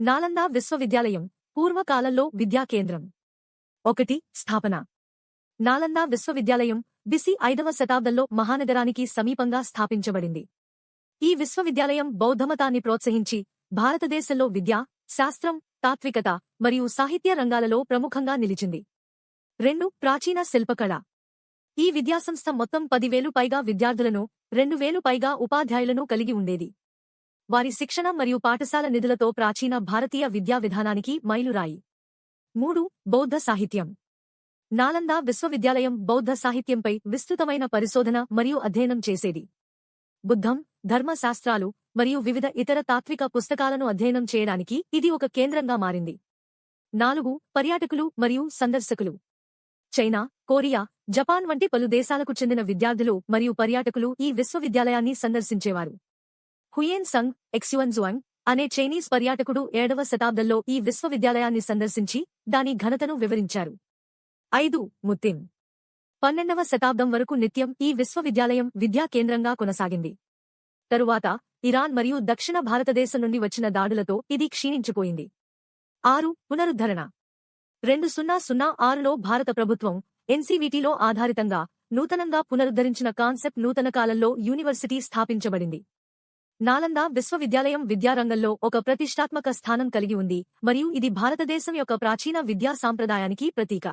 నాలందా విశ్వవిద్యాలయం పూర్వకాలంలో విద్యా కేంద్రం ఒకటి స్థాపన. నాలంద విశ్వవిద్యాలయం బిసి ఐదవ శతాబ్దంలో మహానగరానికి సమీపంగా స్థాపించబడింది. ఈ విశ్వవిద్యాలయం బౌద్ధమతాన్ని ప్రోత్సహించి భారతదేశంలో విద్య శాస్త్రం తాత్వికత మరియు సాహిత్య రంగాలలో ప్రముఖంగా నిలిచింది. రెండు ప్రాచీన శిల్పకళ. ఈ విద్యాసంస్థ మొత్తం పదివేలు పైగా విద్యార్థులను రెండు వేలు పైగా ఉపాధ్యాయులను కలిగి ఉండేది. వారి శిక్షణ మరియు పాఠశాల నిధులతో ప్రాచీన భారతీయ విద్యా విధానానికి మైలురాయి. మూడు బౌద్ధ సాహిత్యం. నాలంద విశ్వవిద్యాలయం బౌద్ధ సాహిత్యంపై విస్తృతమైన పరిశోధన మరియు అధ్యయనం చేసేది. బుద్ధం ధర్మశాస్త్రాలు మరియు వివిధ ఇతర తాత్విక పుస్తకాలను అధ్యయనం చేయడానికి ఇది ఒక కేంద్రంగా మారింది. నాలుగు పర్యాటకులు మరియు సందర్శకులు. చైనా కొరియా జపాన్ వంటి పలు దేశాలకు చెందిన విద్యార్థులు మరియు పర్యాటకులు ఈ విశ్వవిద్యాలయాన్ని సందర్శించేవారు. హుయేన్ సంగ్ ఎక్స్యువన్జువాంగ్ అనే చైనీస్ పర్యాటకుడు ఏడవ శతాబ్దంలో ఈ విశ్వవిద్యాలయాన్ని సందర్శించి దాని ఘనతను వివరించారు. ఐదు ముత్తిం పన్నెండవ శతాబ్దం వరకు నిత్యం ఈ విశ్వవిద్యాలయం విద్యా కేంద్రంగా కొనసాగింది. తరువాత ఇరాన్ మరియు దక్షిణ భారతదేశం నుండి వచ్చిన దాడులతో ఇది క్షీణించిపోయింది. ఆరు పునరుద్ధరణ. రెండు సున్నా సున్నా ఆరులో భారత ప్రభుత్వం ఎన్సీవీటీలో ఆధారితంగా నూతనంగా పునరుద్ధరించిన కాన్సెప్ట్ నూతన కాలంలో యూనివర్సిటీ స్థాపించబడింది. నాలంద విశ్వవిద్యాలయం విద్యారంగంలో ఒక ప్రతిష్టాత్మక స్థానం కలిగి ఉంది మరియు ఇది భారతదేశం యొక్క ప్రాచీన విద్యా సాంప్రదాయానికి ప్రతీక.